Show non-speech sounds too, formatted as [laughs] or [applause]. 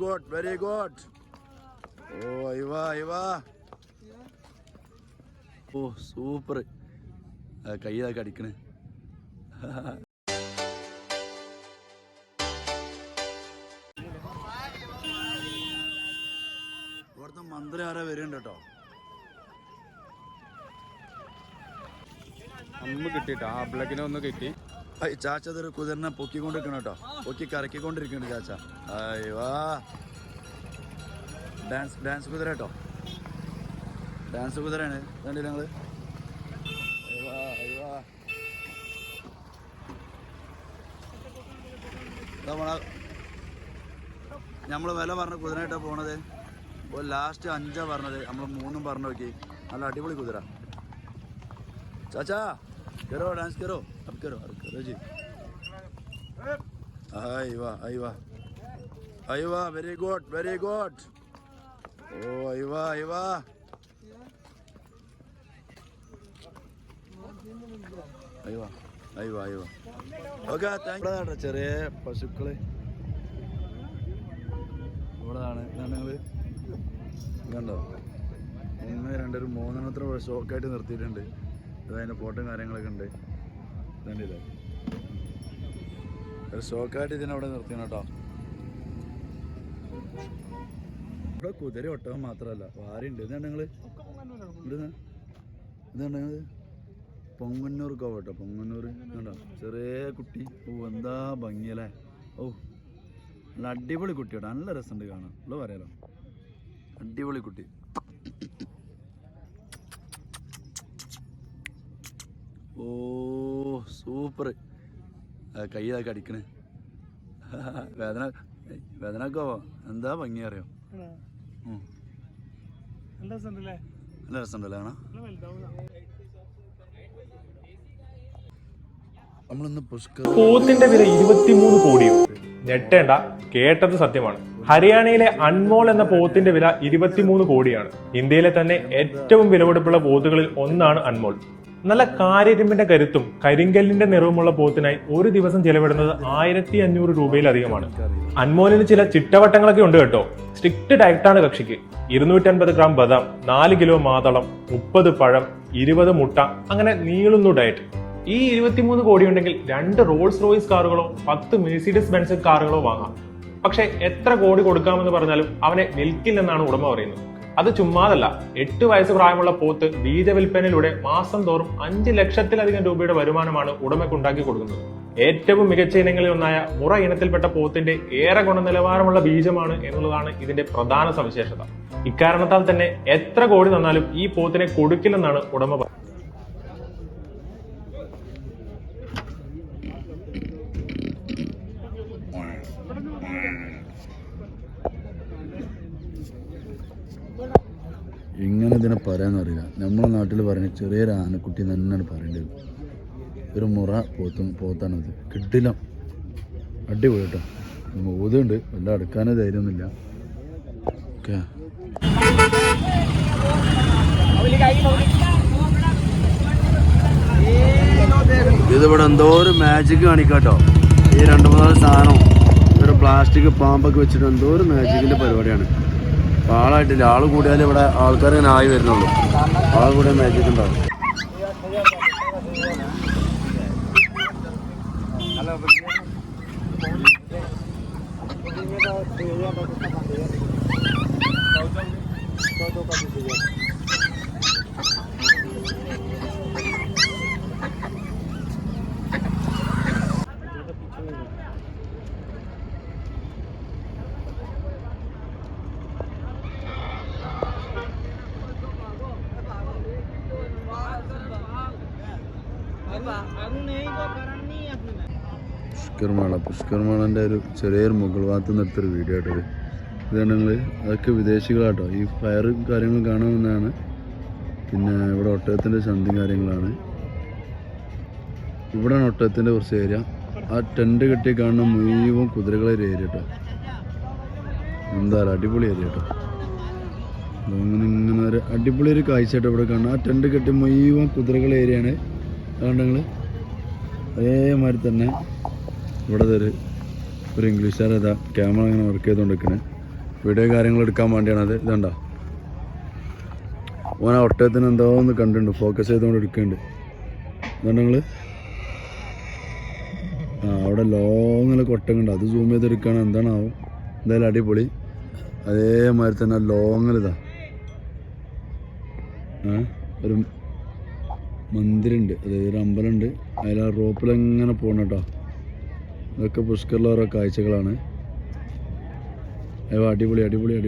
Good very good ഓ ഇവാ ഇവാ ഓ super കയ്യിലൊക്കെ അടിക്കണേ. ഇവിടുത്തെ മന്ത്രി ആരാ വരുന്നുണ്ട് കേട്ടോ? അമ്മ കിട്ടിട്ടോ ആ ബ്ലക്കിനെ ഒന്ന് കിട്ടി. ചാച്ച അതൊരു കുതിരനെ പൊക്കിക്കൊണ്ടിരിക്കണം കേട്ടോ. പൊക്കി കറക്കിക്കൊണ്ടിരിക്കുന്നുണ്ട് ചാച്ച. അയ്യോ ഡാൻസ് ഡാൻസ് കുതിര കേട്ടോ. ഡാൻസ് കുതിരയാണ്. കണ്ടില്ല ഞങ്ങൾ? നമ്മൾ വില പറഞ്ഞ കുതിരയായിട്ടാ പോണത്. ഇപ്പോൾ ലാസ്റ്റ് അഞ്ചാ പറഞ്ഞത്. നമ്മൾ മൂന്നും പറഞ്ഞു നോക്കി. നല്ല അടിപൊളി കുതിര. चाचा करो डांस करो अब करो अब करो जी आई वाह आई वाह आई वाह वेरी गुड वेरी गुड ओ आई वाह आई वाह आई वाह आई वाह आई वाह ഓക്കെ താങ്ക് ചെറിയ പശുക്കള് ഇവിടെയാണ് ഇതാണ് നിങ്ങൾ കണ്ടോ ഒന്ന് രണ്ടൊരു മൂന്നെണ്ണത്തിന് ഷോക്കായിട്ട് നിർത്തിയിട്ടുണ്ട് അതിന്റെ ഫോട്ടോയും കാര്യങ്ങളൊക്കെ ഉണ്ട്. കണ്ടില്ലേ ഒരു ഷോക്കായിട്ട് ഇതിനവിടെ നിർത്തിയാണ് കേട്ടോ. ഇവിടെ കുതിര ഒട്ടകം മാത്രമല്ല വാരിയുണ്ട് ഇതാണ് നിങ്ങൾ ഇതാണ് നിങ്ങൾ പൊങ്ങന്നൂർ കോവ കേട്ടോ പൊങ്ങന്നൂർ. കണ്ടോ ചെറിയ കുട്ടി. ഓ എന്താ ഭംഗിയല്ലേ? ഓ നല്ല അടിപൊളി കുട്ടി കേട്ടോ. നല്ല രസമുണ്ട് കാണാൻ. ഉള്ള പറയാലോ? അടിപൊളി കുട്ടി. Oh super. കയ്യിലൊക്കെ അടിക്കണ്. [laughs] വേദന വേദനക്കോ എന്താ ഭംഗി അറിയോ? നല്ല രസമുണ്ടല്ലേ? വലുതാവുന്ന നമ്മളിന്ന് പുഷ്കർ പോത്തിന്റെ വില ഇരുപത്തിമൂന്ന് കോടിയോ? ഞെട്ടേണ്ട കേട്ടത് സത്യമാണ്. ഹരിയാനയിലെ അൺമോൾ എന്ന പോത്തിന്റെ വില ഇരുപത്തിമൂന്ന് കോടിയാണ്. ഇന്ത്യയിലെ തന്നെ ഏറ്റവും വിലപിടിപ്പുള്ള പോത്തുകളിൽ ഒന്നാണ് അൺമോൾ നല്ല കാര്യരുമ്പിന്റെ കരുത്തും കരിങ്കല്ലിന്റെ നിറവുമുള്ള പോത്തിനായി ഒരു ദിവസം ചെലവിടുന്നത് ആയിരത്തി അഞ്ഞൂറ് രൂപയിലധികമാണ്. അൻമോലിന് ചില ചിട്ടവട്ടങ്ങളൊക്കെ ഉണ്ട് കേട്ടോ. സ്ട്രിക്റ്റ് ഡയറ്റാണ് കക്ഷിക്ക്. ഇരുന്നൂറ്റൻപത് ഗ്രാം ബദാം നാല് കിലോ മാതളം മുപ്പത് പഴം ഇരുപത് മുട്ട അങ്ങനെ നീളുന്നു ഡയറ്റ്. ഈ ഇരുപത്തിമൂന്ന് കോടി ഉണ്ടെങ്കിൽ രണ്ട് റോൾസ് റോയ്സ് കാറുകളോ പത്ത് മെഴ്സിഡസ് ബെൻസ് കാറുകളോ വാങ്ങാം. പക്ഷെ എത്ര കോടി കൊടുക്കാമെന്ന് പറഞ്ഞാലും അവനെ നിൽക്കില്ലെന്നാണ് ഉടമ പറയുന്നത്. അത് ചുമ്മാതല്ല. എട്ട് വയസ്സ് പ്രായമുള്ള പോത്ത് ബീജ വിൽപ്പനയിലൂടെ മാസം തോറും അഞ്ച് ലക്ഷത്തിലധികം രൂപയുടെ വരുമാനമാണ് ഉടമയ്ക്ക് ഉണ്ടാക്കി കൊടുക്കുന്നത്. ഏറ്റവും മികച്ച ഇനങ്ങളിൽ ഒന്നായ മുറ ഇനത്തിൽപ്പെട്ട പോത്തിന്റെ ഏറെ ഗുണനിലവാരമുള്ള ബീജമാണ് എന്നുള്ളതാണ് ഇതിന്റെ പ്രധാന സവിശേഷത. ഇക്കാരണത്താൽ തന്നെ എത്ര കോടി തന്നാലും ഈ പോത്തിനെ കൊടുക്കില്ലെന്നാണ് ഉടമ പറയുന്നത് എങ്ങനെ ഇതിനെ പറയാന്നറിയില്ല നമ്മുടെ നാട്ടിൽ പറയുന്ന ചെറിയൊരു ആനക്കുട്ടി തന്നെയാണ് പറയേണ്ടത്. ഒരു മുറ പോത്തും പോത്താണത് കിട്ടില്ല. അടിപൊളി കേട്ടോ. ഊതുണ്ട് എല്ലാം അടുക്കാനേ ധൈര്യമൊന്നുമില്ല. ഓക്കെ. ഇതിവിടെ എന്തോ ഒരു മാജിക് കാണിക്കാട്ടോ. ഈ രണ്ട് മൂന്നാൽ സാധനം. ഒരു പ്ലാസ്റ്റിക് പാമ്പൊക്കെ വെച്ചിട്ട് എന്തോ ഒരു മാജിക്കിന്റെ പരിപാടിയാണ്. ആളായിട്ടില്ല ആൾ കൂടിയാൽ ഇവിടെ ആൾക്കാർ ഇങ്ങനെ ആയി വരുന്നുള്ളൂ. ആൾ കൂടിയാൽ മാജിക് ഉണ്ടാവും. പുഷ്കർമാള പുഷ്കർമാളന്റെ ഒരു ചെറിയൊരു മുകൾ ഭാഗത്ത് നിന്ന് എടുത്തൊരു വീഡിയോ ആയിട്ടത്. ഇത് നിങ്ങൾ അതൊക്കെ വിദേശികളാട്ടോ. ഈ ഫയറും കാര്യങ്ങളും കാണാമെന്നാണ് പിന്നെ ഇവിടെ ഒട്ടകത്തിന്റെ ചന്തയും കാര്യങ്ങളാണ്. ഇവിടെയാണ് ഒട്ടകത്തിന്റെ കുറച്ച് ഏരിയ ആ ടെന്റ് കെട്ടി കാണുന്ന മുഴുവൻ കുതിരകളെ ഏരിയ കേട്ടോ എന്തായാലും അടിപൊളി ഏരിയ കേട്ടോ അങ്ങനെ ഇങ്ങനെ ഒരു അടിപൊളി ഒരു കാഴ്ചയായിട്ട് ഇവിടെ കാണുന്നത്. ആ ടെന്റ് കെട്ടി മുഴുവൻ കുതിരകളെ ഏരിയയാണ് അതുകൊണ്ട് നിങ്ങൾ അതേമാതിരി തന്നെ ഇവിടെ ഒരു ഒരു ഇംഗ്ലീഷുകാർ ഇതാ ക്യാമറ ഇങ്ങനെ വർക്ക് ചെയ്തുകൊണ്ടിരിക്കണേ വീഡിയോ കാര്യങ്ങൾ എടുക്കാൻ വേണ്ടിയാണ്. അത് ഇതുണ്ടോ? ഓൻ ആ ഒട്ടയത്തിന് എന്തോ ഒന്ന് കണ്ടിട്ടുണ്ട്. ഫോക്കസ് ചെയ്തുകൊണ്ട് എടുക്കുന്നുണ്ട് നിങ്ങൾ ആ അവിടെ ലോങ്ങിൽ കൊട്ടങ്ങുണ്ട് അത് സൂം ചെയ്തെടുക്കുകയാണ് എന്താണ് എന്താണാവും? എന്തായാലും അടിപൊളി. അതേമാതിരി തന്നെ ലോങ്ങിലിതാ ഒരു മന്ദിരമുണ്ട് അതായത് ഒരു അമ്പലമുണ്ട് അതിൽ ആ റോപ്പിലെങ്ങനെ പോകണം കേട്ടോ ഇതൊക്കെ പുഷ്കറിലെ ഓരോ കാഴ്ചകളാണ്. അടിപൊളി അടിപൊളി അടി